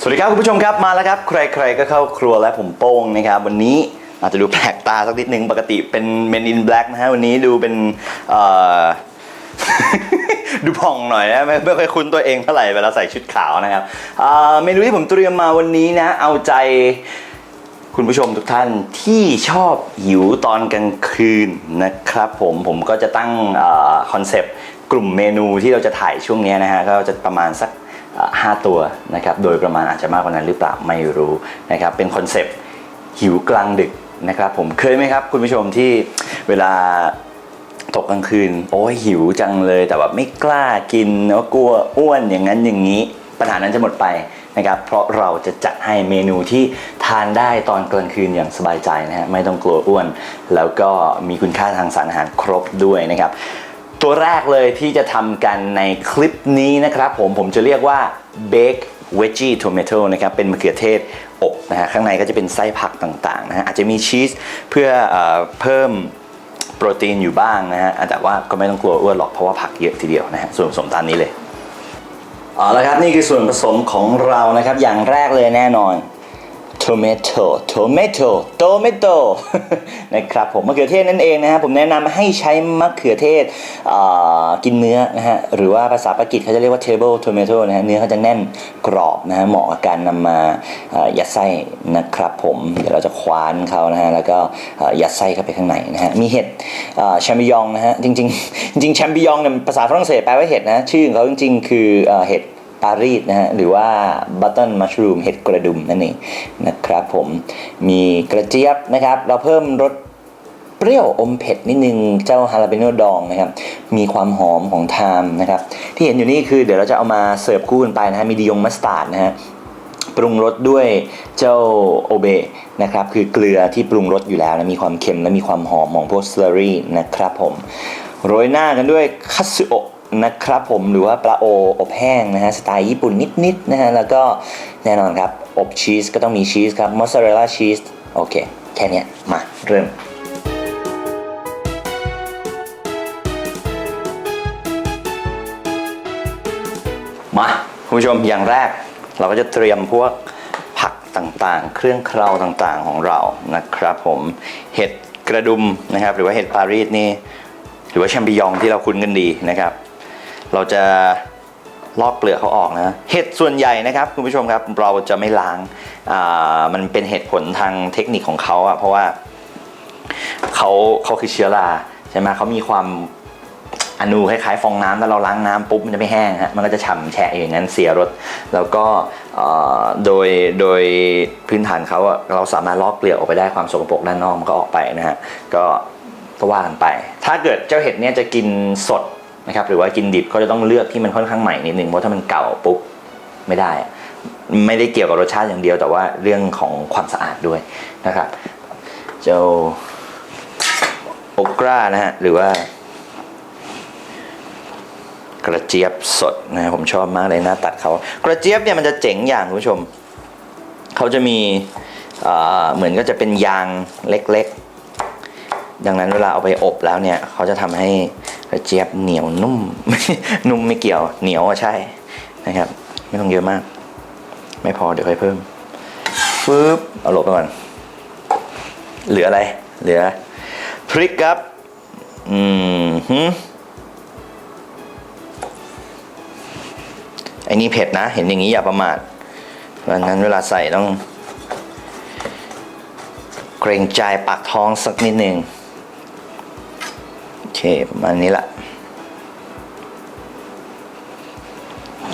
สวัสดีครับคุณผู้ชมครับมาแล้วครับ ใครๆก็เข้าครัวและผมโป้งนะครับวันนี้อาจจะดูแปลกตาสักนิดนึงปกติเป็น Men in Black นะฮะวันนี้ดูเป็นเอ่อดูผ่องหน่อยนะไม่ไม่ค่อยคุ้นตัวเองเท่าไหร่เวลาใส่ชุดขาวนะครับอ่าเมนูที่ผมเตรียมมาวันนี้นะเอาใจคุณผู้ชมทุกท่านที่ชอบหิวตอนกลางคืนนะครับผมผมก็จะตั้งคอนเซปต์กลุ่มเมนูที่เราจะถ่ายช่วงนี้นะฮะก็จะประมาณสัก เอ่อห้าตัวนะครับโดยประมาณอาจจะมากกว่านั้นหรือเปล่าไม่รู้นะครับเป็นคอนเซปต์หิวกลางดึกนะครับผมเคยไหมครับคุณผู้ชมที่เวลาตกกลางคืน โอ้ยหิวจังเลยแต่แบบไม่กล้ากินเพราะกลัวอ้วนอย่างนั้นอย่างนี้ ปัญหานั้นจะหมดไปนะครับเพราะเราจะจัดให้เมนูที่ทานได้ตอนกลางคืนอย่างสบายใจนะฮะไม่ต้องกลัวอ้วน แล้วก็มีคุณค่าทางสารอาหารครบด้วยนะครับ ตัวแรกเลยที่จะทำกันในคลิปนี้นะครับผมผมจะเรียกว่า bake veggie tomato นะครับเป็นมะเขือเทศอบนะฮะข้างในก็จะเป็นไส้ผักต่างๆนะฮะอาจจะมีชีสเพื่อเออเพิ่มโปรตีนอยู่บ้างนะฮะแต่ว่าก็ไม่ต้องกลัวอ้วนหรอกเพราะว่าผักเยอะทีเดียวนะฮะส่วนผสมตามนี้เลยเอาละครับนี่คือส่วนผสมของเรานะครับอย่างแรกเลยแน่นอน tomato tomato tomato นะครับผมมะเขือเทศนั่นเองนะฮะผมแนะนำให้ใช้มะเขือเทศกินเนื้อนะฮะหรือว่าภาษาปากีสเขาจะเรียกว่า table tomato นะฮะเนื้อเขาจะแน่นกรอบนะฮะเหมาะกับการนำมายัดไส้นะครับผมเดี๋ยวเราจะคว้านเขานะฮะแล้วก็ยัดไส้เข้าไปข้างในนะฮะมีเห็ดแชมปิยองนะฮะจริง ๆ จริงแชมปิยองเนี่ยภาษาฝรั่งเศสแปลว่าเห็ดนะชื่อของเขาจริง ๆ คือเห็ด ปารีสนะฮะหรือว่าบัตเทิลมัชรูมเห็ดกระดุมนั่นเองนะครับผมมีกระเจี๊ยบนะครับ เราเพิ่มรสเปรี้ยวอมเผ็ดนิดนึงเจ้าฮาราเปโนดองนะครับ มีความหอมของไทม์นะครับ ที่เห็นอยู่นี่คือเดี๋ยวเราจะเอามาเสิร์ฟคู่กันไปนะฮะมีดิยงมัสตาร์ดนะฮะปรุงรสด้วยเจ้าโอเบนะครับ คือเกลือที่ปรุงรสอยู่แล้วนะมีความเค็มและมีความหอมของพวกสเลอรี่นะครับผมโรยหน้ากันด้วยคัตสึโอะ นะครับผมหรือว่าปลาโออบแห้งนะฮะสไตล์ญี่ปุ่นนิดๆนะฮะแล้วก็แน่นอนครับ อบชีสก็ต้องมีชีสครับมอสซาเรลล่าชีสโอเค แค่นี้มาเริ่มมาคุณผู้ชมอย่างแรก เราก็จะเตรียมพวกผักต่างๆ เครื่องเคราต่างๆของเรานะครับผมเห็ดกระดุมนะครับ หรือว่าเห็ดปารีสนี่หรือว่าแชมปิญองที่เราคุ้นกันดีนะครับ เราจะลอกเปลือกเขาออกนะเห็ดส่วนใหญ่นะครับคุณผู้ชมครับเราจะไม่ล้างมันเป็นเหตุผลทางเทคนิคของเขาอะเพราะว่าเขาเขาคือเชื้อราใช่ไหมเขามีความอนูคล้ายๆฟองน้ำถ้าเราล้างน้ำปุ๊บมันจะไม่แห้งฮะมันก็จะฉ่ำแฉะอย่างนั้นเสียรสแล้วก็โดยโดยพื้นฐานเขาเราสามารถลอกเปลือกออกไปได้ความสกปรกด้านนอกมันก็ออกไปนะฮะก็ก็ว่ากันไป ถ้าเกิดเจ้าเห็ดเนี่ยจะกินสด นะครับหรือว่ากินดิบก็จะต้องเลือกที่มันค่อนข้างใหม่นิดนึงเพราะถ้ามันเก่าปุ๊บไม่ได้ ไม่ได้เกี่ยวกับรสชาติอย่างเดียว แต่ว่าเรื่องของความสะอาดด้วยนะครับเจ้าโอกรานะฮะหรือว่ากระเจี๊ยบสดนะผมชอบมากเลยหน้าตัดเขากระเจี๊ยบเนี่ยมันจะเจ๋งอย่างคุณผู้ชมเขาจะมีเอ่อเหมือนก็จะเป็นยางเล็กๆ ดังนั้นเวลาเอาไปอบแล้วเนี่ยเขาจะทำให้ กระเจี๊ยบเหนียวนุ่ม นุ่มไม่เกี่ยวเหนียวอะใช่นะครับ ไม่ต้องเยอะมาก ไม่พอเดี๋ยวค่อยเพิ่มฟึบเอาหลบไปก่อน เหลืออะไร เหลือพริกครับ อืมหืมไอ้นี่เผ็ดนะ เห็นอย่างนี้อย่าประมาทเพราะฉะนั้นเวลาใส่ต้อง เกรงใจปากท้องสักนิดหนึ่ง เค ประมาณนี้ละ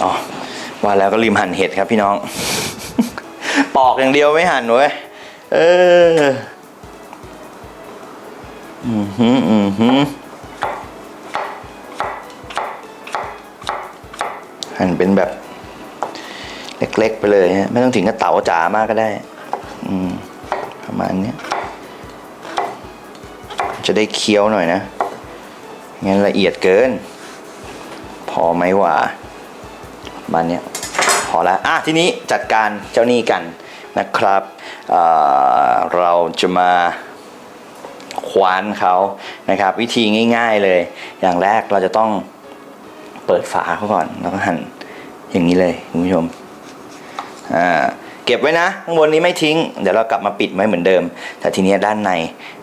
อ๋อว่าแล้วก็ริมหั่นเห็ดครับพี่น้อง ปอกอย่างเดียวไม่หั่นเว้ย เออ อือหืออือหือหั่นเป็นแบบ เล็กๆไปเลยฮะ ไม่ต้องถึงกับเต๋าจ๋ามากก็ได้ อืม ประมาณนี้จะได้เคี้ยวหน่อยนะ งั้นละเอียดเกิน พอไหมวะประมาณเนี้ยพอแล้วอะทีนี้จัดการเจ้าหนี้กันนะครับเเราจะมาควานเขานะครับ วิธีง่ายๆเลย อย่างแรกเราจะต้องเปิดฝาเขาก่อนแล้วก็หั่นอย่างนี้เลยคุณผู้ชมอ่า เก็บไว้นะข้างบนนี้ไม่ทิ้ง เดี๋ยวเรากลับมาปิดไว้เหมือนเดิม แต่ทีนี้ด้านใน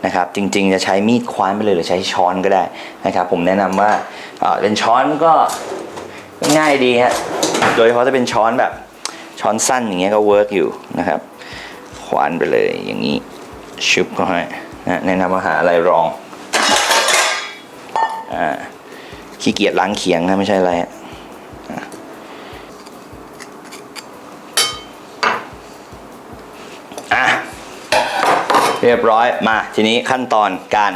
นะครับ จริงๆ จะใช้มีดคว้านไปเลยหรือใช้ช้อนก็ได้นะครับ ผมแนะนำว่าอ่าเป็นช้อนก็ง่ายดีฮะโดยเฉพาะถ้าเป็นช้อนแบบช้อนสั้นอย่างเงี้ยก็เวิร์กอยู่นะครับ คว้านไปเลยอย่างนี้ชุบเข้าให้นะแนะนำว่าหาอะไรรองอ่าขี้เกียจล้างเขียงนะไม่ใช่อะไรอะอะอะ เรียบร้อยมาทีนี้ขั้นตอนการ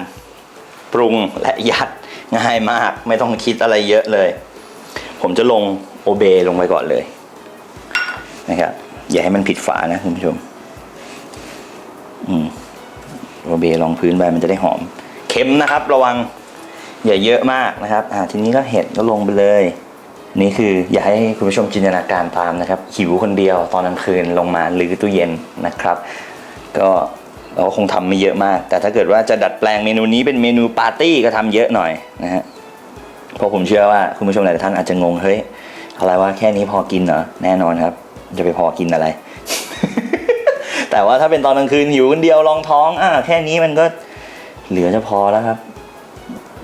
ปรุงและยัดง่ายมาก ไม่ต้องคิดอะไรเยอะเลย ผมจะลงโอเบลงไปก่อนเลยนะครับอย่าให้มันผิดฝานะคุณผู้ชมอืมโอเบลองพื้นไปมันจะได้หอม เค็มนะครับ ระวังอย่าเยอะมากนะครับอ่าทีนี้ก็เห็ดก็ลงไปเลย นี่คืออย่าให้คุณผู้ชมจินตนาการตามนะครับหิวคนเดียวตอนกลางคืนลงมาหรือตู้เย็นนะครับ ก็ เราก็คงทำไม่เยอะมาก แต่ถ้าเกิดว่าจะดัดแปลงเมนูนี้เป็นเมนูปาร์ตี้ก็ทำเยอะหน่อยนะฮะเพราะผมเชื่อว่าคุณผู้ชมหลายท่านอาจจะงงเฮ้ยอะไรว่าแค่นี้พอกินเหรอแน่นอนครับ จะไปพอกินอะไร แต่ว่าถ้าเป็นตอนกลางคืนหิวคนเดียวรองท้องอะแค่นี้มันก็เหลือจะพอแล้วครับ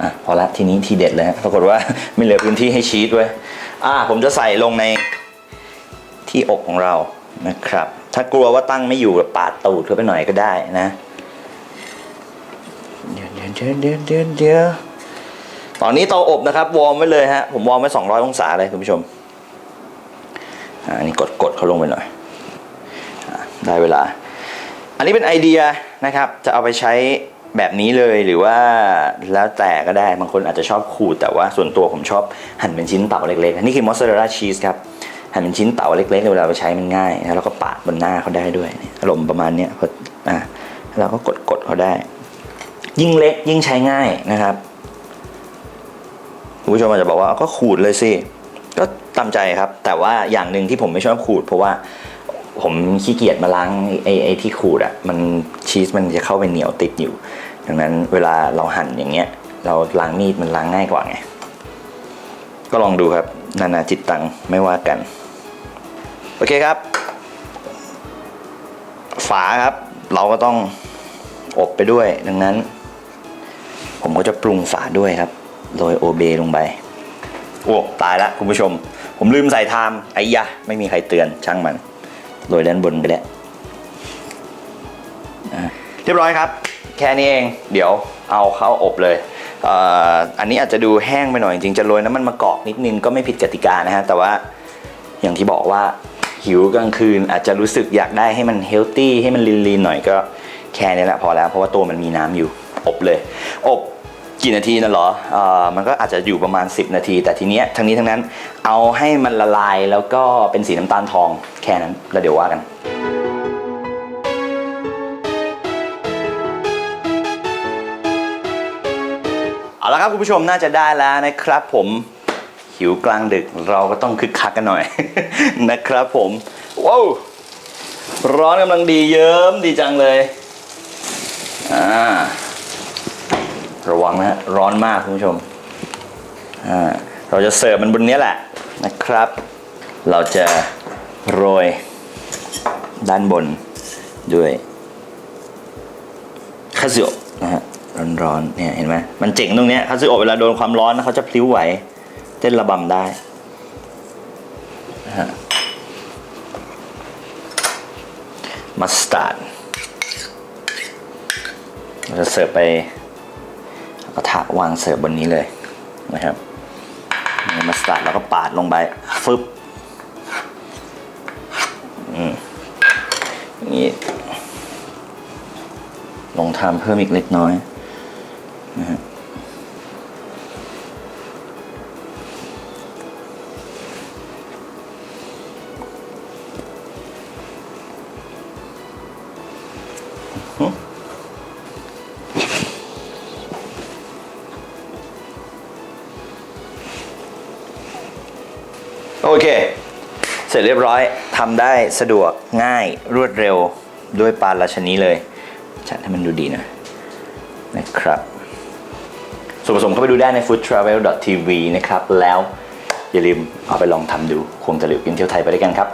อะพอละทีนี้ทีเด็ดเลยปรากฏว่าไม่เหลือพื้นที่ให้ชีสไว้อะผมจะใส่ลงในที่อกของเรานะครับ ถ้ากลัวว่าตั้งไม่อยู่ปาดตูดเข้าไปหน่อยก็ได้นะ เดี๋ยวเดี๋ยวเดี๋ยวเดี๋ยวเดี๋ยวตอนนี้เตาอบนะครับ วอร์มไว้เลยฮะ ผมวอร์มไว้200องศาเลยคุณผู้ชม อ่าอันนี้กดกดเขาลงไปหน่อยอได้เวลา อันนี้เป็นไอเดียนะครับ จะเอาไปใช้แบบนี้เลยหรือว่าแล้วแต่ก็ได้ บางคนอาจจะชอบขูดแต่ว่าส่วนตัวผมชอบหั่นเป็นชิ้นเต่าเล็กๆ นี่คือมอสซาเรลล่าชีสครับ หั่นเป็นชิ้นเต่าเล็กๆเวลาไปใช้มันง่ายนะแล้วก็ปาดบนหน้าเขาได้ด้วยอารมณ์ประมาณเนี้ยพออ่าเราก็กดกดเขาได้ ยิ่งเล็กยิ่งใช้ง่ายนะครับคุณผู้ชมอาจจะบอกว่าก็ขูดเลยสิก็ตามใจครับ แต่ว่าอย่างหนึ่งที่ผมไม่ชอบขูด เพราะว่าผมขี้เกียจมาล้างไอ้ไอ้ที่ขูดอะ่ะมันชีสมันจะเข้าไปเหนียวติดอยู่ ดังนั้นเวลาเราหั่นอย่างเงี้ย เราล้างมีดมันล้างง่ายกว่าไงก็ลองดูครับ นานาจิตตังไม่ว่ากัน โอเคครับ ฝาครับ เราก็ต้องอบไปด้วย ดังนั้น ผมก็จะปรุงฝาด้วยครับโรยโอเบลงไป โอ้ตายละคุณผู้ชม ผมลืมใส่ไทม์ไอ้ยะ ไม่มีใครเตือนช่างมันโรยด้านบนไปแล้วเรียบร้อยครับ แค่นี้เอง เดี๋ยวเอาเข้าอบเลยเอ,อ,อันนี้อาจจะดูแห้งไปหน่อยจริงจะโรยน้ำมันมะกอกนิดนึงก็ไม่ผิดกติกานะฮะ แต่ว่าอย่างที่บอกว่า หิวกลางคืนอาจจะรู้สึกอยากได้ให้มันเฮลตี้ให้มันลีนๆหน่อยก็แค่นี้แหละพอแล้วเพราะว่าตัวมันมีน้ำอยู่ อบเลย อบกี่นาทีนะหรอเอ่อมันก็อาจจะอยู่ประมาณ 10 นาที แต่ทีเนี้ยทั้งนี้ทั้งนั้นเอาให้มันละลายแล้วก็เป็นสีน้ำตาลทองแค่นั้นแล้วเดี๋ยวว่ากันเอาละครับคุณผู้ชมน่าจะได้แล้วนะครับผม หิวกลางดึกเราก็ต้องคึกคักกันหน่อยนะครับผมว้าวร้อนกำลังดีเยิ้มดีจังเลยอ่าระวังนะฮะร้อนมากคุณผู้ชมอ่าเราจะเสิร์ฟมันบนนี้แหละนะครับ เราจะโรยด้านบนด้วยคาซิโอนะฮะร้อนๆเนี่ยเห็นไหมมันเจ๋งตรงเนี้ยคาซิโอะเวลาโดนความร้อนนะเขาจะพลิ้วไหว เต้นระบำได้นะฮะมัสตาร์ดเราจะเสิร์ฟไปกระทะวางเสิร์ฟบนนี้เลยนะครับนี่มัสตาร์ดแล้วก็ปาดลงไปฟึบอืมอย่างนี้ลงทามเพิ่มอีกเล็กน้อย อเค เสร็จเรียบร้อยทำได้สะดวกง่ายรวดเร็วด้วยปลาราชนีเลยจัดให้มันดูดีหนะนะครับส่วนผสมเข้าไปดูได้ใน foodtravel.tv นะครับ แล้วอย่าลืมเอาไปลองทำดู คงจะหลิวกินเที่ยวไทยไปด้วยกันครับ